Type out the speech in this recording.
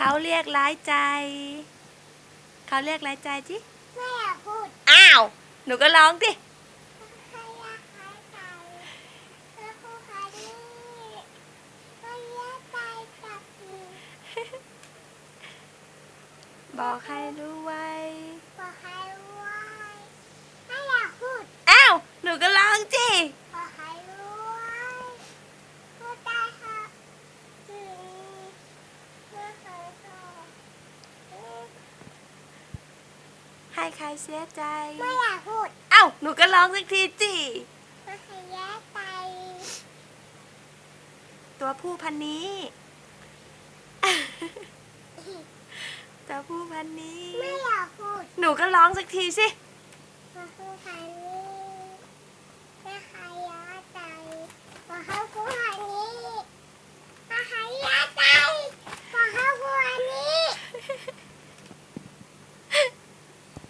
เขาเรียกร้ายใจ เขาเรียกร้ายใจจิไม่อยากพูดอ้าว หนูก็ร้องดิใครอยากหายใจแล้วผู้ใครนี่ก็เยียใจกับหนูบอกให้รู้ไว้ บอกใครรู้ไว้ไม่อยากพูด อ้าว หนูก็ร้องจิ บอกใครรู้ไว้พูดได้ค่ะอืมเมื่อใครก็อืม ให้ใครเสียใจ ไม่อยากพูดอ้าวหนูก็ร้องสักทีจิเมื่อใครแย่ใจตัวผู้พันนี้ ตัวผู้พันนี้ ไม่อยากพูด หนูก็ร้องสักทีสิเมื่อผู้ใคร